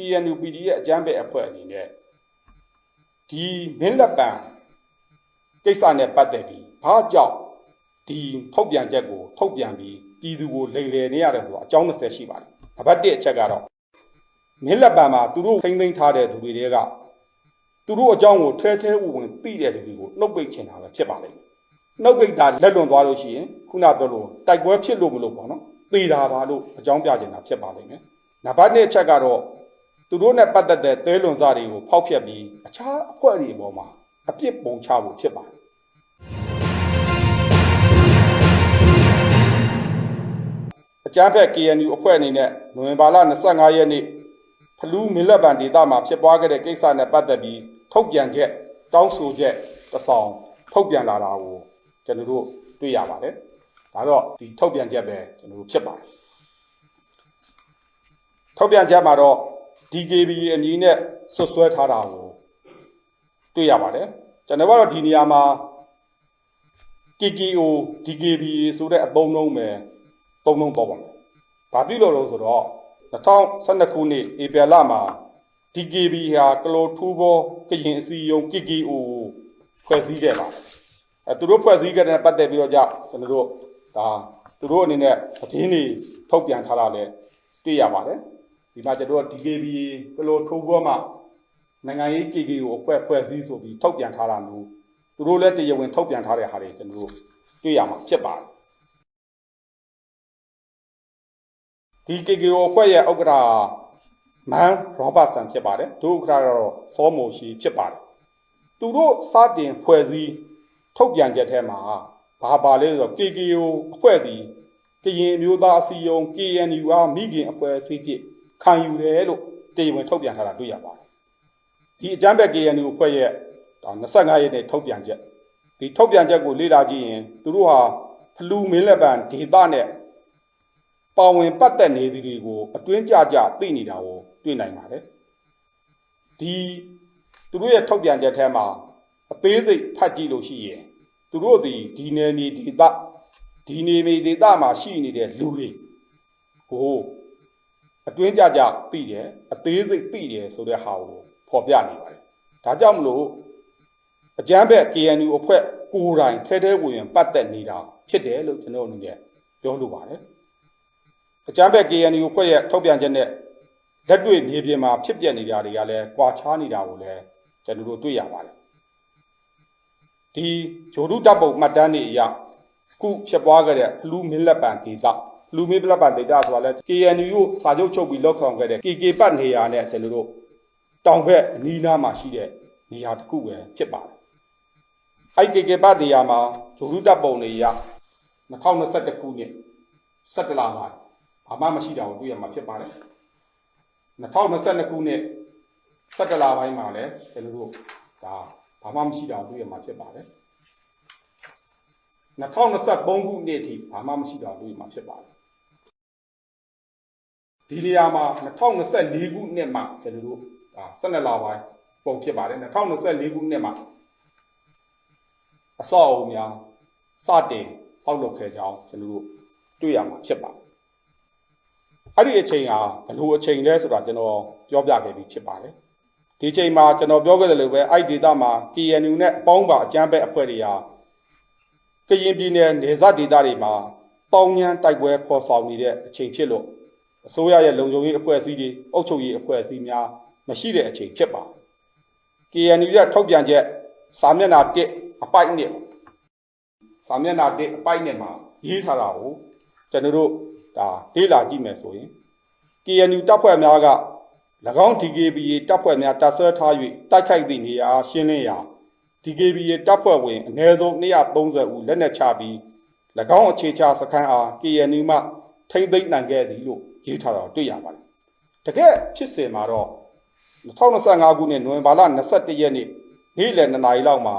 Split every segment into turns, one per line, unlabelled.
KNU PD ရဲ့အကြမ်းဖက်အဖွဲ့အနေနဲ့ဒီမင်းလက်ပံကိစ္စနဲ့ပတ်သက်ပြီးဘာကြောင့်ဒီထုတ်ပြန်ချက်ကိုထုတ်ပြန်ပြီးပြည်သူကိုလိမ်လည်နေရတယ်ဆိုတော့အကြောင်း20ရှိပါတယ်။နံပါတ်1အချက်ကတော့မင်းလက်ပံမှာသူတို့ထိမ့်သိမ်းထားတဲ့သူတွေတွေကသူတို့အကြောင်းကိုထဲထဲဝင်ဝင်သိတဲ့လူတွေကိုနှုတ်ပိတ်ချင်တာပဲဖြစ်ပါလိမ့်မယ်။နှုတ်ပိတ်တာလက်လွန်သွားလို့ရှိရင်ခုနပြောလို့တိုက်ပွဲဖြစ်လို့မလို့ပေါ့နော်။သေတာပါလို့အကြောင်းပြချင်တာဖြစ်ပါလိမ့်မယ်။နံပါတ်2အချက်ကတော့ သူတို့နဲ့ပတ်သက်တဲ့သဲလွန်စားတွေကိုဖောက်ဖျက်ပြီးအခြားအဖွဲ့တွေအပေါ်မှာအပြစ်ပုံချဖို့ဖြစ်ပါတယ်အကြမ်းဖက် KNU အဖွဲ့အနေနဲ့နိုဝင်ဘာလ25ရက်နေ့ဖလူးမင်းလက်ပံဒေသမှာဖြစ်ပွားခဲ့တဲ့ကိစ္စနဲ့ပတ်သက်ပြီးထုတ်ပြန်ချက်တောင်းဆိုချက်တစ်ဆောင်ထုတ်ပြန်လာတာကိုကျွန်တော်တို့တွေ့ရပါတယ်။ဒါတော့ဒီထုတ်ပြန်ချက်ပဲကျွန်တော်တို့ဖြစ်ပါတယ်။ထုတ်ပြန်ချက်မှာတော့ DKB အမည်နဲ့ဆွဆွဲထားတာကိုတွေ့ရပါတယ်။ကျွန်တော်ကတော့ဒီနေရာမှာ KKO DKB ဆိုတဲ့အသုံးအနှုန်းပဲသုံးလုံးတော့ပါမယ်။ဘာဖြစ်လို့လဲဆိုတော့2012ခုနှစ်ဧပြီလမှာ DKB ဟာကလိုထူဘောကရင်အစည်းအရုံး KKO ကိုဖွဲ့စည်းခဲ့ပါတယ်။အဲသူတို့ဖွဲ့စည်းခဲ့တဲ့ပတ်သက်ပြီးတော့ကြောင့်ကျွန်တော်တို့ဒါသူတို့အနေနဲ့သတင်းတွေထုတ်ပြန်ထားတာလည်းတွေ့ရပါတယ်။ ဒီမှာကျွန်တော်တို့ DKB ကလိုထူဘောမှာနိုင်ငံရေး KKO ကိုဖွဲ့ဖွဲ့စည်းဆိုပြီးထုတ်ပြန်ထားတာမျိုးသူတို့လည်းတရားဝင်ထုတ်ပြန်ထားတဲ့ဟာတွေကျွန်တော်တို့တွေ့ရမှာဖြစ်ပါတယ်။ဒီ KKO အဖွဲ့ရဲ့ဥက္ကဋ္ဌမန်ရောဘတ်ဆန်ဖြစ်ပါတယ်ဒုဥက္ကဋ္ဌကတော့စောမိုရှိဖြစ်ပါတယ်သူတို့စတင်ဖွဲ့စည်းထုတ်ပြန်ချက်ထဲမှာဘာပါလဲဆိုတော့ KKO အဖွဲ့ဒီကရင်အမျိုးသားအစည်းအရုံး KNU အားမိခင်အဖွဲ့အစည်းဖြစ် ခံယူတယ်လို့တရားဝင်ထုတ်ပြန်ထားတာတွေ့ရပါတယ်ဒီအကြမ်းဖက် KNU အဖွဲ့ရဲ့ဒါ25ရက်နေ့ထုတ်ပြန်ချက်ဒီထုတ်ပြန်ချက်ကိုလေ့လာကြည့်ရင်သူတို့ဟာဖလူမင်းလက်ပံဒေသနဲ့ပါဝင်ပတ်သက်နေသူတွေကိုအတွင်းကြကြသိနေတာကိုတွေ့နိုင်ပါတယ်ဒီသူတို့ရဲ့ထုတ်ပြန်ချက်ထဲမှာအသေးစိတ်ဖတ်ကြည့်လို့ရှိရင်သူတို့ဒီဒီနယ်မြေဒေသဒီနေမြေဒေသမှာရှိနေတဲ့လူတွေကို အတွင်းကြကြသိတယ်အသေးစိတ်သိတယ်ဆိုတဲ့ဟာကိုဖော်ပြနေပါတယ်ဒါကြောင့်မလို့အကြမ်းဖက် KNU အဖွဲ့ကိုယ်တိုင်ထဲထဲဝင်ဝင်ပတ်သက်နေတာဖြစ်တယ်လို့ကျွန်တော်အနေနဲ့ပြောလိုပါတယ်အကြမ်းဖက် KNU ဖွဲ့ရဲ့ထုတ်ပြန်ချက်နဲ့လက်တွေ့မြေပြင်မှာဖြစ်ပျက်နေတာတွေကလည်းကွာခြားနေတာကိုလည်းကျွန်တော်တို့တွေ့ရပါတယ်ဒီဂျိုဒုတပ်ပုံမှတ်တမ်းတွေအရခုဖြစ်ပွားခဲ့တဲ့လူမင်းလက်ပံဒေသ လူမင်းလက်ပံဒေသဆိုတာလဲ KNU ကိုစာချုပ်ချုပ်ပြီးလောက်ခေါင်ခဲ့တဲ့ KK ပတ်နေရာနဲ့ကျွန်တော်တို့တောင်ဘက်အနီးနားမှာရှိတဲ့နေရာတစ်ခုပဲဖြစ်ပါတယ်အဲ့ KK ပတ်နေရာမှာဂျိုဒုတပ်ပုံတွေအရ2021ခုနှစ်17လပိုင်းဘာမှမရှိတာကိုတွေ့ရမှာဖြစ်ပါတယ်2022ခုနှစ်17လပိုင်းမှာလည်းကျွန်တော်တို့ဒါဘာမှမရှိတာကိုတွေ့ရမှာဖြစ်ပါတယ်2023ခုနှစ်အထိဘာမှမရှိတာကိုတွေ့ရမှာဖြစ်ပါတယ် ဒီနေရာမှာ2024ခုနှစ်မှာကျွန်တော်တို့ဒါ12လပိုင်းပုံဖြစ်ပါတယ်2024ခုနှစ်မှာအဆောက်အအုံများစတင်ဆောက်လုပ်ခဲ့ကြောင်းကျွန်တော်တို့တွေ့ရမှာဖြစ်ပါတယ်အဲ့ဒီအချိန်ဟာဘယ်လိုအချိန်လဲဆိုတာကျွန်တော်ပြောပြခဲ့ပြီးဖြစ်ပါတယ်ဒီအချိန်မှာကျွန်တော်ပြောခဲ့တယ်လို့ပဲအဲ့ဒီဒေသမှာ KNU နဲ့အပေါင်းပါအကြမ်းဖက်အဖွဲ့တွေဟာကရင်ပြည်နယ်နေဇတ်ဒေသတွေမှာပေါင်းညမ်းတိုက်ပွဲဖော်ဆောင်နေတဲ့အချိန်ဖြစ်လို့ အစိုးရရဲ့လုံခြုံရေးအဖွဲ့အစည်းတွေအုပ်ချုပ်ရေးအဖွဲ့အစည်းများမရှိတဲ့အချိန်ဖြစ်ပါ KNU ရဲ့ထုတ်ပြန်ချက်စာမျက်နှာ1အပိုက်နဲ့စာမျက်နှာ1အပိုက်နဲ့မှာရေးထားတာကိုကျွန်တော်တို့ဒါလေ့လာကြည့်မယ်ဆိုရင် KNU တပ်ဖွဲ့များက၎င်း DKBA တပ်ဖွဲ့များတပ်ဆွဲထား၍တိုက်ခိုက်သည့်နေရာရှင်းလင်းရာ DKBA တပ်ဖွဲ့ဝင်အနည်းဆုံး230ဦးလက်နက်ချပြီး၎င်းအခြေချစခန်းအား KNU မှထိမ့်သိမ်းနိုင်ခဲ့သည်လို့ ရေးထားတာတွေ့ရပါတယ်။တကယ်ဖြစ်စဉ်မှာတော့2025ခုနှစ်နိုဝင်ဘာလ21ရက်နေ့နေ့လယ်2နာရီလောက်မှာ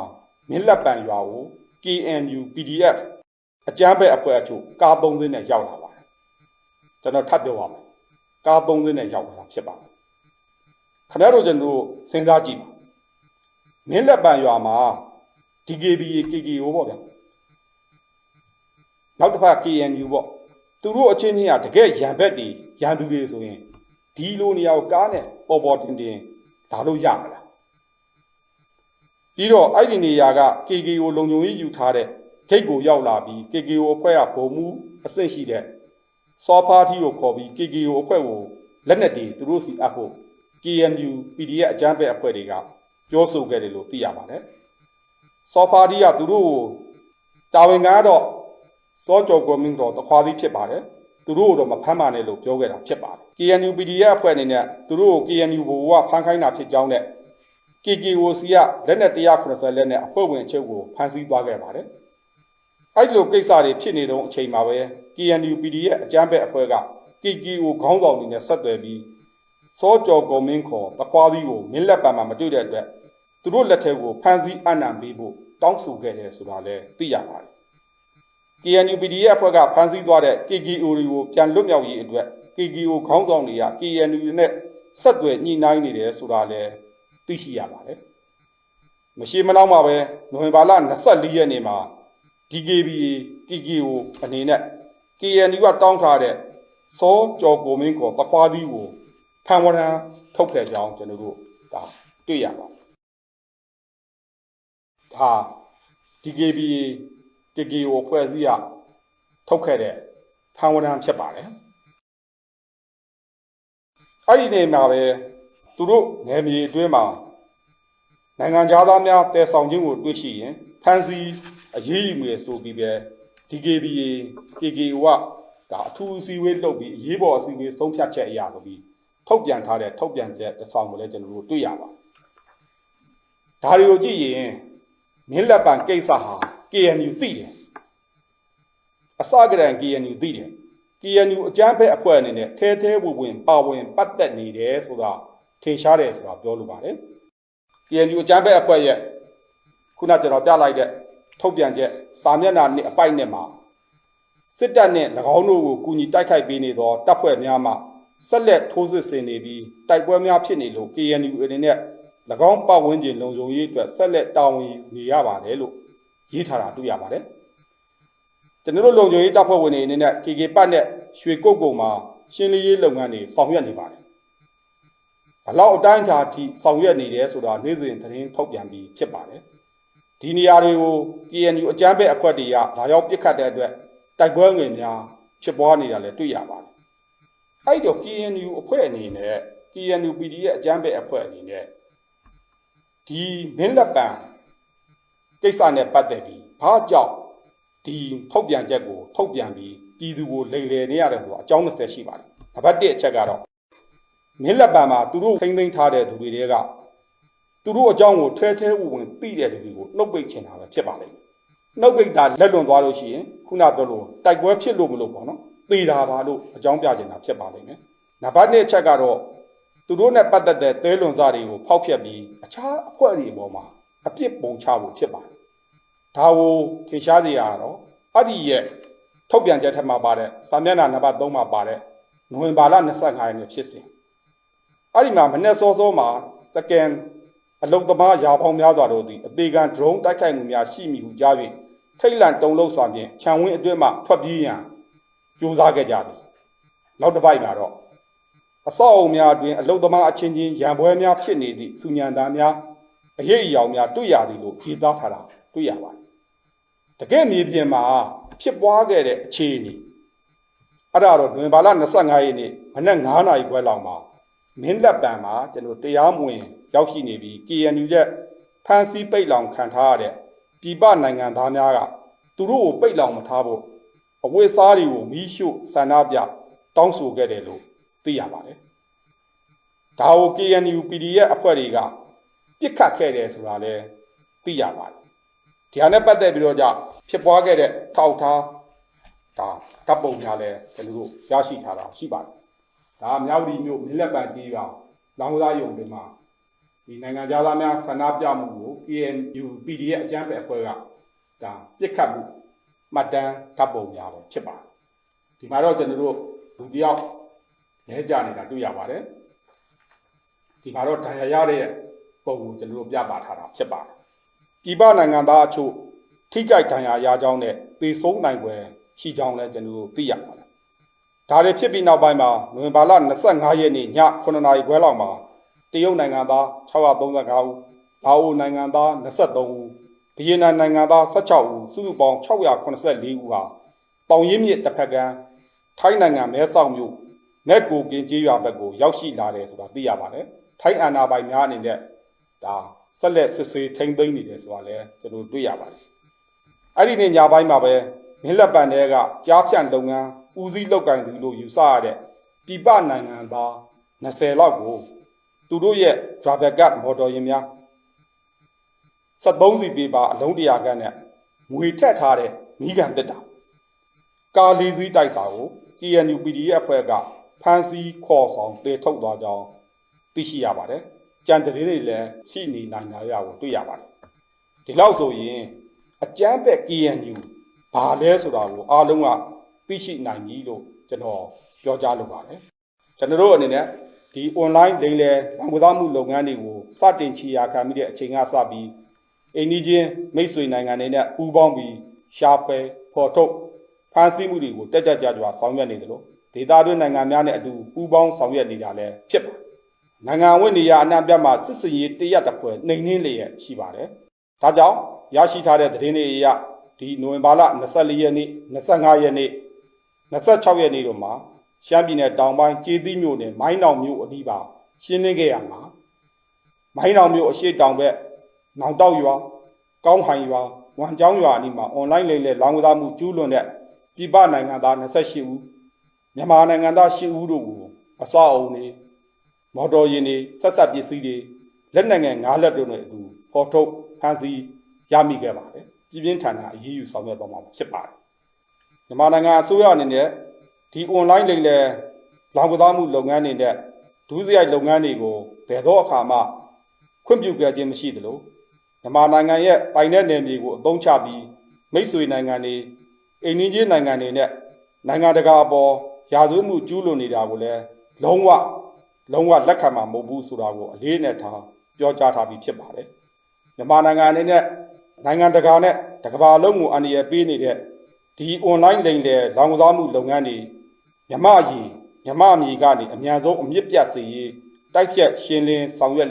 မင်းလက်ပံရွာကို KNU PDF အကြမ်းဖက်အဖွဲ့အချို့ကား3စင်းနဲ့ရောက်လာပါတယ်။ကျွန်တော်ထပ်ပြောပါမယ်။ကား3စင်းနဲ့ရောက်လာတာဖြစ်ပါတယ်။ခင်ဗျားတို့ကျွန်တော်တို့စဉ်းစားကြည့်ပါ။မင်းလက်ပံရွာမှာ DKB KKO ပေါ့ဗျာ။နောက်တစ်ဖက် KNU ပေါ့။ သူတို့အချင်းချင်းကတကယ်ရံဘက်တွေရန်သူတွေဆိုရင်ဒီလိုနေရာကိုကားနဲ့ပပေါ်ပေါ်တင်တင်ဒါလို့ရမလားပြီးတော့အဲ့ဒီနေရာက KKO လုံခြုံရေးယူထားတဲ့ဂိတ်ကိုရောက်လာပြီး KKO အဖွဲ့ကဗိုလ်မှူးအဆင့်ရှိတဲ့စောဖားထီကိုခေါ်ပြီး KKO အဖွဲ့ကိုလက်နက်တွေသူတို့စီအပ်ဖို့ KNU PDF အကြမ်းဖက်အဖွဲ့တွေကပြောဆိုခဲ့တယ်လို့သိရပါတယ်စောဖားထီကသူတို့ကိုတာဝန်ကတော့ စောကြော်ကွန်မင်းတော်တခွားသီးဖြစ်ပါတယ်သူတို့ကိုတော့မဖမ်းပါနဲ့လို့ပြောခဲ့တာဖြစ်ပါတယ် KNU PDF အဖွဲ့အနေနဲ့သူတို့ကို KNU ဘိုကဖမ်းခိုင်းတာဖြစ်ကြောင်းနဲ့ KKOC ကလက်နက်190လက်နဲ့အဖွဲ့ဝင်အချုပ်ကိုဖမ်းဆီးသွားခဲ့ပါတယ်အဲ့ဒီလိုကိစ္စတွေဖြစ်နေတဲ့အချိန်မှာပဲ KNU PDF အကြမ်းဖက်အဖွဲ့က KKO ခေါင်းဆောင်တွေနဲ့ဆက်သွယ်ပြီးစောကြော်ကုံမင်းခေါ်တခွားသီးကိုမင်းလက်ပံမှာမတွေ့တဲ့အတွက်သူတို့လက်ထဲကိုဖမ်းဆီးအံ့နံပေးဖို့တောင်းဆိုခဲ့တယ်ဆိုတာလည်းသိရပါတယ် KNU PDF အဖွဲ့ကဖမ်းဆီးသွားတဲ့ KKO တွေကိုပြန်လွတ်မြောက်ရေးအတွက် KKO ခေါင်းဆောင်တွေက KNU နဲ့ဆက်သွယ်ညှိနှိုင်းနေတယ်ဆိုတာလည်းသိရှိရပါတယ်။မရှိမနှောင်းမှာပဲနိုဝင်ဘာလ24ရက်နေ့မှာ DKBA KKO အနေနဲ့ KNU ကတောင်းထားတဲ့စောကြော်ကိုမင်းကိုပခွားသီးကိုဖန်ဝရံထုတ်ခဲ့ကြောင်းကျွန်တော်တို့ဒါတွေ့ရပါတယ်။ဒါ DKBA KKO ဖွဲ့စည်းရထုတ်ခဲ့တဲ့ဖန်ဝရံဖြစ်ပါတယ်။အဲ့ဒီနေမှာပဲသူတို့နယ်မြေအတွင်းမှာနိုင်ငံသားများတည်ဆောင်ခြင်းကိုတွေ့ရှိရင်ဖန်စီအရေးယူမယ်ဆိုပြီးပဲ DKBA KKO ကဒါအထူးအစည်းအဝေးလုပ်ပြီးအရေးပေါ်အစည်းအဝေးဆုံးဖြတ်ချက်အရာဆိုပြီးထုတ်ပြန်ထားတဲ့ထုတ်ပြန်ချက်တစ်ဆောင်ကိုလည်းကျွန်တော်တို့တွေ့ရပါတယ်။ဒါတွေကိုကြည့်ရင်မြင်းလက်ပံကိစ္စဟာ KNU သိတယ်အစကတည်းက KNU သိတယ် KNU အကြမ်းဖက်အဖွဲ့အနေနဲ့ထဲထဲဝင်ဝင်ပါဝင်ပတ်သက်နေတယ်ဆိုတာထင်ရှားတယ်ဆိုတာပြောလိုပါတယ် KNU အကြမ်းဖက်အဖွဲ့ရဲ့ခုနကျွန်တော်ပြလိုက်တဲ့ထုတ်ပြန်ချက်စာမျက်နှာနှစ်အပိုက်နဲ့မှာစစ်တပ်နဲ့၎င်းတို့ကိုကူညီတိုက်ခိုက်ပေးနေသောတပ်ဖွဲ့များမှဆက်လက်ထိုးစစ်ဆင်နေပြီးတိုက်ပွဲများဖြစ်နေလို့ KNU အနေနဲ့၎င်းပတ်ဝန်းကျင်လုံခြုံရေးအတွက်ဆက်လက်တာဝန်ယူနေရပါတယ်လို့ ရေးထားတာတွေ့ရပါတယ်ကျွန်တော်တို့လုံခြုံရေးတပ်ဖွဲ့ဝင်တွေအနေနဲ့ KK ပတ်နဲ့ရွှေကုတ်ကုံမှာရှင်းလင်းရေးလုပ်ငန်းတွေဆောင်ရွက်နေပါတယ်ဘလောက်အတိုင်းအတာထိဆောင်ရွက်နေတယ်ဆိုတာနေ့စဉ်သတင်းထုတ်ပြန်ပြီးဖြစ်ပါတယ်ဒီနေရာတွေကို KNU အကြမ်းဖက်အဖွဲ့တွေကလာရောက်ပစ်ခတ်တဲ့အတွက်တိုက်ပွဲငွေများဖြစ်ပွားနေတာလည်းတွေ့ရပါတယ်အဲ့တော့ KNU အဖွဲ့အနေနဲ့ KNU PD ရဲ့အကြမ်းဖက်အဖွဲ့အနေနဲ့ဒီမင်းလက်ပံ ကိစ္စနဲ့ပတ်သက်ပြီးဘာကြောင့်ဒီထုတ်ပြန်ချက်ကိုထုတ်ပြန်ပြီးပြည်သူကိုလိမ်လည်နေရတယ်ဆိုတော့အကြောင်း20ရှိပါတယ်။နံပါတ်1အချက်ကတော့မင်းလက်ပံမှာသူတို့ထိမ့်သိမ်းထားတဲ့သူတွေတွေကသူတို့အကြောင်းကိုထဲထဲဝင်ဝင်သိတဲ့လူတွေကိုနှုတ်ပိတ်ချင်တာပဲဖြစ်ပါလိမ့်မယ်။နှုတ်ပိတ်တာလက်လွန်သွားလို့ရှိရင်ခုနပြောလို့တိုက်ပွဲဖြစ်လို့မလို့ပေါ့နော်။သေတာပါလို့အကြောင်းပြချင်တာဖြစ်ပါလိမ့်မယ်။နံပါတ်2အချက်ကတော့သူတို့နဲ့ပတ်သက်တဲ့သဲလွန်စားတွေကိုဖောက်ဖျက်ပြီးအခြားအဖွဲ့တွေအပေါ်မှာ အပြစ်ပုံချဖို့ဖြစ်ပါတယ်။ဒါကိုထင်ရှားစေရတော့အဲ့ဒီရဲ့ထုတ်ပြန်ချက်ထက်မှာပါတဲ့စာမျက်နှာနံပါတ်3မှာပါတဲ့နိုဝင်ဘာလ25ရက်နေ့ဖြစ်စဉ်အဲ့ဒီမှာမနေ့စောစောမှာစကန်အလုတ်သမားရာပေါင်းများစွာတို့သည်အသေးခံ drone တိုက်ခိုက်မှုများရှိမိဟုကြား၍ထိတ်လန့်တုန်လှုပ်စွာဖြင့်ခြံဝင်းအတွင်းမှထွက်ပြေးရန်ကြိုးစားခဲ့ကြသည်နောက်တစ်ပိုက်မှာတော့အဆောက်အုံများအတွင်အလုတ်သမားအချင်းချင်းရံပွဲများဖြစ်နေသည့်စုညံသားများ အရေးအယောင်များတွေ့ရသည်လို့ရေးသားထားတာတွေ့ရပါတယ်တကယ်မြေပြင်မှာဖြစ်ပွားခဲ့တဲ့အခြေအနေအဲ့ဒါတော့နိုဝင်ဘာလ25ရက်နေ့မနက်9:00နာရီခွဲလောက်မှာမင်းလက်ပံမှာကျွန်တော်တရားမဝင် ရောက်ရှိနေပြီး KNU ရဲ့ဖမ်းဆီးပိတ်လောင်ခံထားရတဲ့ပြည်ပနိုင်ငံသားများကသူတို့ကိုပိတ်လောင်မထားဖို့အဝိစားတွေကိုမီးရှို့ဆန္ဒပြတောင်းဆိုခဲ့တယ်လို့သိရပါတယ်။ဒါကို KNU PDF အဖွဲ့တွေက ပြစ်ခတ်ခဲ့တယ်ဆိုတာလည်းသိရပါတယ်။ဒီဟာနဲ့ပတ်သက်ပြီးတော့ကြဖြစ်ပွားခဲ့တဲ့ထောက်ထားဒါဓာတ်ပုံများလည်းကျွန်တော်တို့ရရှိထားတာရှိပါတယ်။ဒါမြောက်ဒီမြို့မြလက်ပံကြီးကလောင်စားယုံတွေမှာဒီနိုင်ငံသားများဆန္ဒပြမှုကို KNU PDF အကြမ်းဖက်အဖွဲ့ကဒါပြစ်ခတ်မှုမှတ်တမ်းဓာတ်ပုံများပဲဖြစ်ပါတယ်။ဒီမှာတော့ကျွန်တော်တို့လူတယောက်လဲကြနေတာတွေ့ရပါတယ်။ဒီမှာတော့ဒဏ်ရာရတဲ့ ပုံကိုကျွန်တော်တို့ပြပါထားတာဖြစ်ပါတယ်။ပြည်ပနိုင်ငံသားအချို့ထိကြိုက်ဒဏ်ရာရကြောင်းနဲ့ပေဆုံးနိုင်ွယ်ရှိကြောင်းလည်းကျွန်တော်တို့သိရပါတယ်။ဒါတွေဖြစ်ပြီးနောက်ပိုင်းမှာနိုဝင်ဘာလ25ရက်နေ့ည9:00နာရီခွဲလောက်မှာတရုတ်နိုင်ငံသား635ဦးလာအိုနိုင်ငံသား23ဦးဗီယက်နမ်နိုင်ငံသား16ဦးစုစုပေါင်း684ဦးဟာတောင်ရင်းမြစ်တစ်ဖက်ကမ်းထိုင်းနိုင်ငံမဲဆောက်မြို့နက်ကိုကင်ကြီးရွာဘက်ကိုရောက်ရှိလာတယ်ဆိုတာသိရပါတယ်ထိုင်းအာဏာပိုင်များအနေနဲ့ ဒါဆက်လက်စစ်ဆေးထိန်းသိမ်းနေတယ်ဆိုတာလည်းကျွန်တော်တွေ့ရပါတယ်အဲ့ဒီနေ့ညပိုင်းမှာပဲမင်းလက်ပံတွေကကြားဖြန့်လုပ်ငန်းဦးစီးလုပ်ကင်သူလို့ယူဆရတဲ့ပြပနိုင်ငံသား20လောက်ကိုသူတို့ရဲ့ driver guard မော်တော်ယာဉ်များ73စီပေးပါအလုံးတရာခန့်နဲ့ငွေထက်ထားတဲ့မိကန်တက်တာကာလီစည်းတိုက်စာကို KNU PDF အဖွဲ့ကဖမ်းဆီးခေါ်ဆောင်တည်ထုတ်သွားကြောင်းသိရှိရပါတယ်။ ကြံတရင်တွေလည်းရှိနေနိုင်တာရကိုတွေ့ရပါတယ်။ဒီလောက်ဆိုရင်အကျန်းပဲ KNU ဘာလဲဆိုတာကိုအားလုံးကသိရှိနိုင်ပြီလို့ကျွန်တော်ပြောကြားလိုပါတယ်ကျွန်တော်တို့အနေနဲ့ဒီ online လိမ်လည်တံခွေသားမှုလုပ်ငန်းတွေကိုစတင်ချီယာခံပြီးတဲ့အချိန်ကစပြီးအိန္ဒိချင်းမိတ်ဆွေနိုင်ငံတွေနဲ့ပူးပေါင်းပြီးရှာဖွေဖော်ထုတ်ဖန်ဆီးမှုတွေကိုတက်ကြွကြွဆောင်ရွက်နေတယ်လို့ဒေသတွင်းနိုင်ငံများနဲ့အတူပူးပေါင်းဆောင်ရွက်နေတာလည်းဖြစ်ပါတယ် နိုင်ငံဝင်နေရအနှံ့ပြတ်မှာစစ်စင်ရေးတရက်တစ်ဖွဲနှိမ်နှင်းလျက်ရှိပါတယ်ဒါကြောင့်ရရှိထားတဲ့သတင်းတွေအရဒီနိုဝင်ဘာလ24ရက်နေ့25ရက်နေ့26ရက်နေ့တို့မှာရှမ်းပြည်နယ်တောင်ပိုင်းကျေးသီးမြို့နယ်မိုင်းတောင်မြို့အနီးပါရှင်းလင်းခဲ့ရမှာမိုင်းတောင်မြို့အရှိတောင်ဘက်နောင်တောက်ရွာကောင်းဟန်ရွာဝမ်ကျောင်းရွာအနီးမှာအွန်လိုင်းလိမ်လည်လောင်းကစားမှုကျူးလွန်တဲ့ပြည်ပနိုင်ငံသား28ဦးမြန်မာနိုင်ငံသား10ဦးတို့ကိုအစောအုံတွေ မော်တော်ယာဉ်တွေဆက်ဆက်ပစ္စည်းတွေလက်နက်ငယ်၅လက်တို့နဲ့အတူပေါ်ထုတ်ဖမ်းဆီးရမိခဲ့ပါတယ်ပြည်ပြင်းထန်တာအရေးယူဆောင်ရွက်သွားမှာဖြစ်ပါတယ်။မြန်မာနိုင်ငံအစိုးရအနေနဲ့ဒီ online လိမ်လည်လောင်ကစားမှုလုပ်ငန်းတွေနဲ့ဒုစရိုက်လုပ်ငန်းတွေကိုဘယ်တော့အခါမှခွင့်ပြုခဲ့ခြင်းမရှိသလိုမြန်မာနိုင်ငံရဲ့ပိုင်တဲ့နယ်မြေကိုအသုံးချပြီးမိတ်ဆွေနိုင်ငံတွေအိမ်နီးချင်းနိုင်ငံတွေနဲ့နိုင်ငံတကာအပေါ်ရာဇဝတ်မှုကျူးလွန်နေတာကိုလည်းလုံးဝ လုံးဝလက်ခံမှာမဟုတ်ဘူးဆိုတာကိုအလေးနဲ့ထားပြောကြားထားပြီးဖြစ်ပါတယ်။မြန်မာနိုင်ငံအနေနဲ့နိုင်ငံတကာနဲ့တကမ္ဘာလုံးကိုအန္တရာယ်ပေးနေတဲ့ဒီ online လိမ်လည်လောင်ကစားမှုလုပ်ငန်းတွေမြမအကြီးမြမအမီကနေအများဆုံးအမြင့်ပြတ်စေရေးတိုက်ဖြတ်ရှင်းလင်းဆောင်ရွက်